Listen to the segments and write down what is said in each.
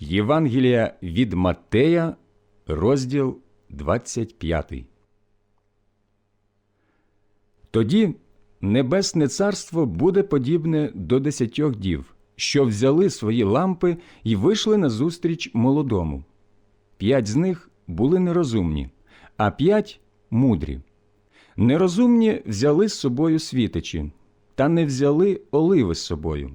Євангелія від Маттея, розділ 25. Тоді небесне царство буде подібне до десятьох дів, що взяли свої лампи і вийшли назустріч молодому. П'ять з них були нерозумні, а п'ять мудрі. Нерозумні взяли з собою світичі, та не взяли оливи з собою.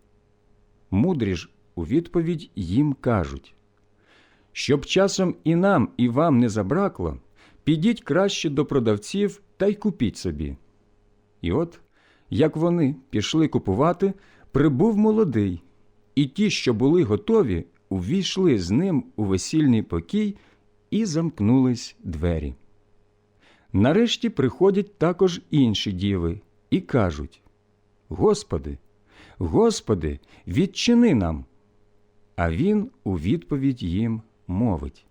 Мудрі ж у відповідь їм кажуть Щоб часом і нам, і вам не забракло, підіть краще до продавців та й купіть собі. І от, як вони пішли купувати, прибув молодий, і ті, що були готові, увійшли з ним у весільний покій і замкнулись двері. Нарешті приходять також інші діви і кажуть Господи, Господи, відчини нам. А він у відповідь їм мовить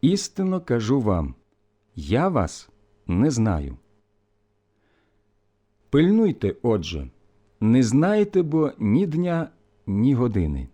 Істинно кажу вам, я вас не знаю. Пильнуйте, отже, не знаєте бо ні дня, ні години.